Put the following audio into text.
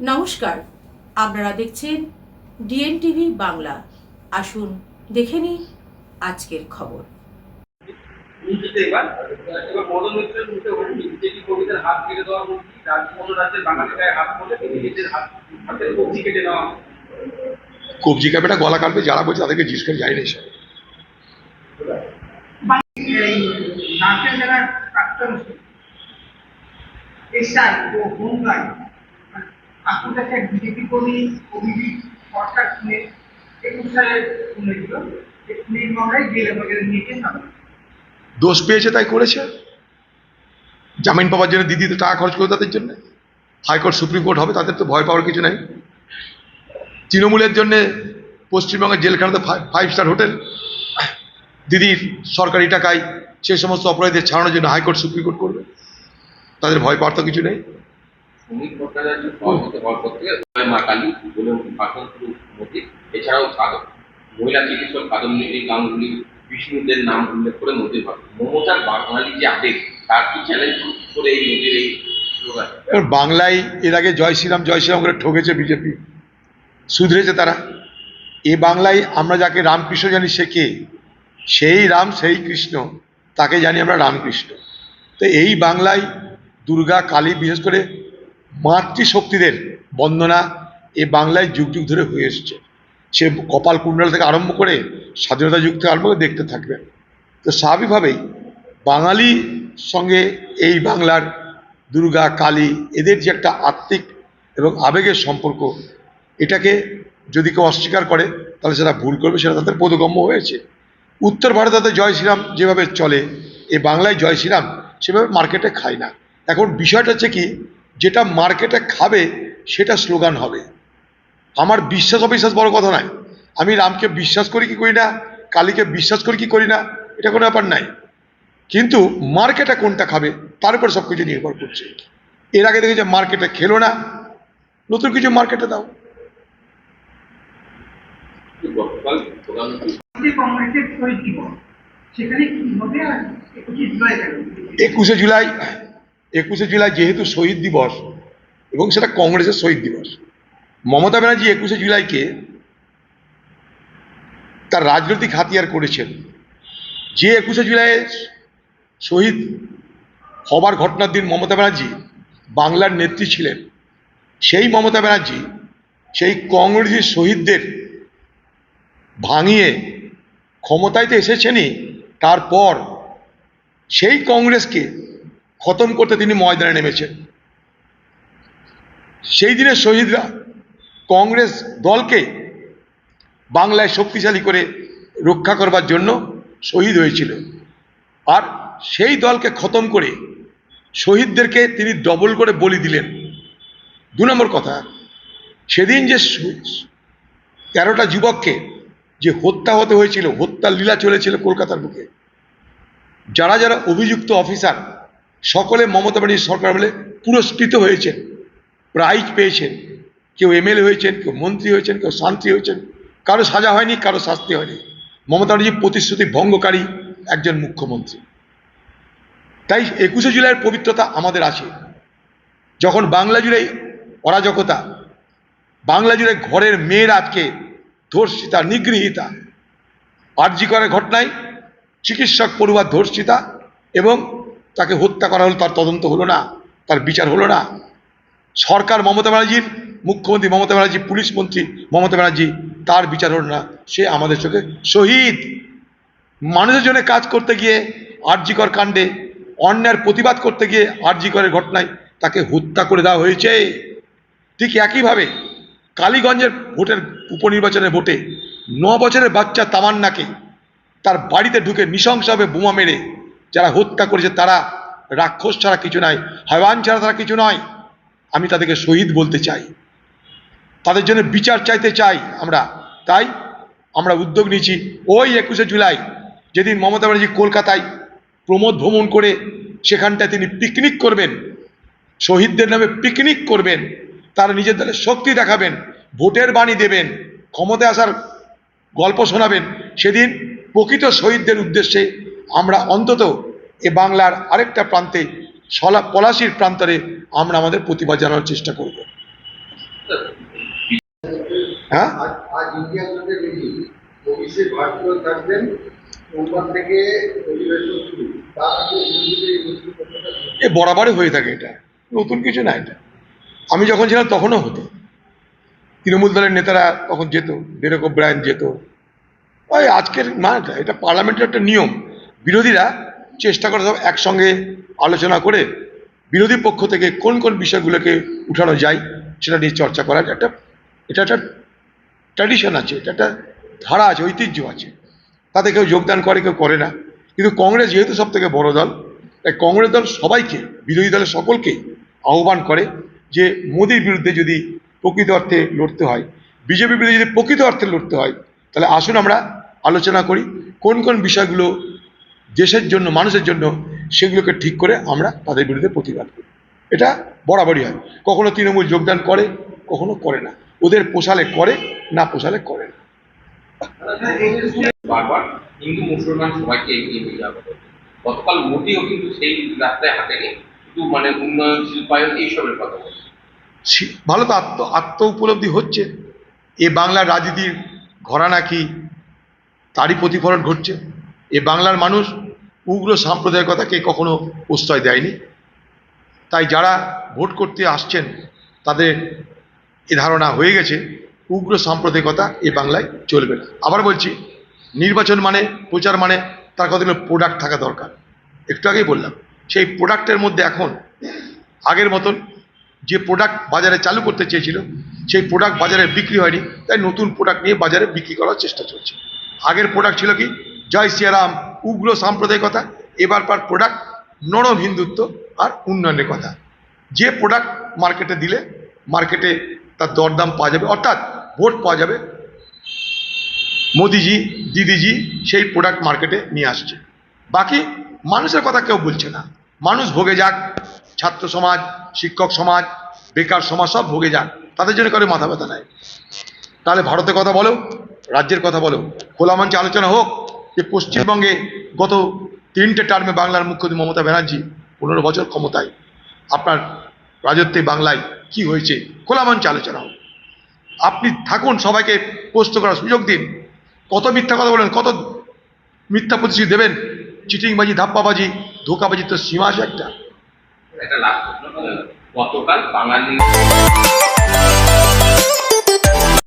নমস্কার আপনারা দেখছেন ডিএন টিভি বাংলা। আসুন দেখে নিন আজকের খবর। এবার এবার মদন মিত্রের মুখে হয়নি বিজেপি কর্মীদের হাত কেটে দেওয়া কোনো রাজ্যের বাঙালি হাত পড়লে নিজের হাত হাতের কবজি কেটে নেওয়া কবজি কাপেটা গলা কাটবে যারা বলছে তাদেরকে জিজ্ঞেস করে যাই না সে। জেলার প্রাক্তন এসআই ও হোমগার্ড বিজেপি কর্মী অভিজিৎ সরকার শুনে একুশ সালে নিয়েছেন দোষ পেয়েছে তাই করেছে? জামিন পাওয়ার জন্য দিদিতে টাকা খরচ করে তাদের জন্য? হাইকোর্ট সুপ্রিম কোর্ট হবে, তাদের তো ভয় পাওয়ার কিছু নাই। তৃণমূলের জন্য পশ্চিমবঙ্গের জেলখানাতে ফাইভ স্টার হোটেল দিদির সরকারি টাকায় সে সমস্ত অপরাধীদের ছাড়ানোর জন্য হাইকোর্ট সুপ্রিম কোর্ট করবে। তাদের ভয় পাওয়ার তো কিছু নেই। শ্রমিক ভট্টাচার্য সভাপতি হওয়ার পর থেকে মা কালী বলে এছাড়াও মহিলা চিকিৎসক বিষ্ণুদের নাম উল্লেখ করে ভাষণ মমতার বাঙালি যে আবেগ, তার কি চ্যালেঞ্জ করে এই এই বাংলায় এর আগে জয় শ্রীরাম জয় শ্রীরাম করে ঠকেছে বিজেপি। শুধরেছে তারা। এ বাংলায় আমরা যাকে রামকৃষ্ণ জানি সে কে? সেই রাম, সেই কৃষ্ণ। তাকে জানি আমরা রামকৃষ্ণ। তো এই বাংলায় দুর্গা, কালী, বিশেষ করে মাতৃশক্তিদের বন্দনা এ বাংলায় যুগ যুগ ধরে হয়ে এসছে। সে কপাল কুণ্ডল থেকে আরম্ভ করে স্বাধীনতা যুগ থেকে আরম্ভ করে দেখতে থাকবেন তো স্বাভাবিকভাবেই বাঙালি সঙ্গে এই বাংলার দুর্গা, কালী এদের যে একটা আত্মিক এবং আবেগের সম্পর্ক, এটাকে যদি কেউ অস্বীকার করে, তাহলে সেটা ভুল করবে, সেটা তাদের বোধগম্য হয়েছে। উত্তর ভারতে জয় শ্রীরাম যেভাবে চলে এ বাংলায় জয় শ্রীরাম সেভাবে মার্কেটে খায় না। এখন বিষয়টা হচ্ছে কি যেটা মার্কেটে খাবে সেটা স্লোগান হবে। আমার বিশ্বাস অবিশ্বাস বড় কথা নয়। আমি রামকে বিশ্বাস করি কি করি না কালীকে বিশ্বাস করি কি করি না এটা কোনো ব্যাপার নাই। কিন্তু মার্কেটে কোনটা খাবে তার উপর সব কিছু নির্ভর করছে। এর আগে দেখেছে মার্কেটে খেলো না। নতুন কিছু মার্কেটে দাও। একুশে জুলাই একুশে জুলাই যেহেতু শহীদ দিবস এবং সেটা কংগ্রেসের শহীদ দিবস, মমতা ব্যানার্জি একুশে জুলাইকে তার রাজনৈতিক হাতিয়ার করেছেন। যে একুশে জুলাই শহীদ হবার ঘটনার দিন মমতা ব্যানার্জি বাংলার নেত্রী ছিলেন, সেই মমতা ব্যানার্জি সেই কংগ্রেসের শহীদদের ভাঙিয়ে ক্ষমতায় তো এসেছেনই, তারপর সেই কংগ্রেসকে খতম করতে তিনি ময়দানে নেমেছেন। সেই দিনের শহীদরা কংগ্রেস দলকে বাংলায় শক্তিশালী করে রক্ষা করবার জন্য শহীদ হয়েছিল। আর সেই দলকে খতম করে শহীদদেরকে তিনি ডবল করে বলি দিলেন। দু নম্বর কথা, সেদিন যে তেরোটা যুবককে যে হত্যা হতে হয়েছিল, হত্যার লীলা চলেছিল কলকাতার বুকে, যারা যারা অভিযুক্ত অফিসার সকলে মমতা ব্যানার্জি সরকার বলে পুরস্কৃত হয়েছেন প্রাইজ পেয়েছেন। কেউ এমএলএ হয়েছেন, কেউ মন্ত্রী হয়েছেন, কেউ শান্তি হয়েছেন। কারও সাজা হয়নি, কারও শাস্তি হয়নি। মমতা ব্যানার্জি প্রতিশ্রুতি ভঙ্গকারী একজন মুখ্যমন্ত্রী। তাই একুশে জুলাইয়ের পবিত্রতা আমাদের আছে। যখন বাংলা জুড়ে অরাজকতা, বাংলা জুড়ে ঘরের মেয়ের আজকে ধর্ষিতা, নিগৃহীতা, আর্জি করার ঘটনায় চিকিৎসক পড়ুয়া ধর্ষিতা এবং তাকে হত্যা করা হলো, তার তদন্ত হলো না, তার বিচার হলো না। সরকার মমতা ব্যানার্জির, মুখ্যমন্ত্রী মমতা ব্যানার্জি, পুলিশ মন্ত্রী মমতা ব্যানার্জি, তার বিচার হলো না। সে আমাদের চোখে শহীদ। মানুষের জন্য কাজ করতে গিয়ে আর্যিকর কাণ্ডে, অন্যায়ের প্রতিবাদ করতে গিয়ে আর্যিকরের ঘটনায় তাকে হত্যা করে দেওয়া হয়েছে। ঠিক একইভাবে কালীগঞ্জের ভোটের উপনির্বাচনের ভোটে ন বছরের বাচ্চা তামান্নাকে তার বাড়িতে ঢুকে নৃশংসভাবে বোমা মেরে যারা হত্যা করেছে তারা রাক্ষস ছাড়া কিছু নয় হাইওয়ান ছাড়া তারা কিছু নয়। আমি তাদেরকে শহীদ বলতে চাই। তাদের জন্য বিচার চাইতে চাই আমরা। তাই আমরা উদ্যোগ নিয়েছি ওই একুশে জুলাই, যেদিন মমতা ব্যানার্জি কলকাতায় প্রমোদ ভ্রমণ করে সেখানটায় তিনি পিকনিক করবেন, শহীদদের নামে পিকনিক করবেন, তারা নিজের দলের শক্তি দেখাবেন, ভোটের বাণী দেবেন, ক্ষমতায় আসার গল্প শোনাবেন। সেদিন প্রকৃত শহীদদের উদ্দেশ্যে আমরা অন্তত এ বাংলার আরেকটা প্রান্তে সলা পলাশির প্রান্তরে আমরা আমাদের প্রতিবাদ জানানোর চেষ্টা করব। হ্যাঁ? এ বরাবরই হয়ে থাকে এটা। নতুন কিছু না এটা। আমি যখন ছিলাম তখনও হতো। তৃণমূল দলের নেতারা তখন যেত ডেরেক ব্রায়ন যেত। ওই আজকের না এটা পার্লামেন্টের একটা নিয়ম। বিরোধীরা চেষ্টা করে সব একসঙ্গে আলোচনা করে বিরোধী পক্ষ থেকে কোন কোন বিষয়গুলোকে উঠানো যায় সেটা নিয়ে চর্চা করার একটা এটা একটা ট্র্যাডিশন আছে, এটা একটা ধারা আছে, ঐতিহ্য আছে। তাতে কেউ যোগদান করে, কেউ করে না। কিন্তু কংগ্রেস যেহেতু সব থেকে বড় দল, তাই কংগ্রেস দল সবাইকে, বিরোধী দলের সকলকে আহ্বান করে যে মোদির বিরুদ্ধে যদি প্রকৃত অর্থে লড়তে হয়, বিজেপির বিরুদ্ধে যদি প্রকৃত অর্থে লড়তে হয়, তাহলে আসুন আমরা আলোচনা করি কোন কোন বিষয়গুলো দেশের জন্য মানুষের জন্য সেগুলোকে ঠিক করে আমরা তাদের বিরুদ্ধে প্রতিবাদ করি। এটা বরাবরই হয়। কখনো তৃণমূল যোগদান করে কখনো করে না। ওদের পোষালে করে না পোষালে করে না। বারবার হিন্দু মুসলমান সবাইকে এগিয়ে নিয়ে যাওয়া গতকাল মোদিও কিন্তু সেই রাস্তায় হাঁটেনি শুধু মানে উন্নয়ন শিল্পায়ন এইসবের কথা বলছে। ভালো তো আত্ম আত্ম উপলব্ধি হচ্ছে। এ বাংলার রাজনীতির ঘরানা কি তারই প্রতিফলন ঘটছে। এ বাংলার মানুষ উগ্র সাম্প্রদায়িকতাকে কখনো প্রশ্রয় দেয়নি? তাই যারা ভোট করতে আসছেন, তাদের এ ধারণা হয়ে গেছে, উগ্র সাম্প্রদায়িকতা এ বাংলায় চলবে না। আবার বলছি, নির্বাচন মানে প্রচার মানে তার কতগুলো প্রোডাক্ট থাকা দরকার। একটু আগেই বললাম, সেই প্রোডাক্টের মধ্যে এখন, আগের মতন যে প্রোডাক্ট বাজারে চালু করতে চেয়েছিল, সেই প্রোডাক্ট বাজারে বিক্রি হয়নি, তাই নতুন প্রোডাক্ট নিয়ে বাজারে বিক্রি করার চেষ্টা চলছে। আগের প্রোডাক্ট ছিল কি? জয় সিয়ারাম উগ্র সাম্প্রদায়িকতা এবার পার প্রোডাক্ট নরম হিন্দুত্ব আর উন্নয়নের কথা। যে প্রোডাক্ট মার্কেটে দিলে মার্কেটে তার দরদাম পাওয়া যাবে, অর্থাৎ ভোট পাওয়া যাবে মোদিজি, দিদিজি সেই প্রোডাক্ট মার্কেটে নিয়ে আসছে। বাকি মানুষের কথা কেউ বলছে না। মানুষ ভোগে যাক, ছাত্র সমাজ, শিক্ষক সমাজ, বেকার সমাজ সব ভোগে যাক, তাদের জন্য করে মাথা ব্যথা নাই। তাহলে ভারতের কথা বলো, রাজ্যের কথা বলো, খোলা মঞ্চে আলোচনা হোক যে পশ্চিমবঙ্গে গত তিনটে টার্মে বাংলার মুখ্যমন্ত্রী মমতা ব্যানার্জি পনেরো বছর ক্ষমতায়। আপনার রাজত্বে বাংলায় কি হয়েছে? খোলা মঞ্চে আলোচনা হোক। আপনি থাকুন, সবাইকে প্রশ্ন করার সুযোগ দিন। কত মিথ্যা কথা বলেন, কত মিথ্যা প্রতিশ্রুতি দেবেন? চিটিংবাজি, ধাপ্পাবাজি, ধোকাবাজি তো সীমা আছে একটা। গতকাল বাঙালি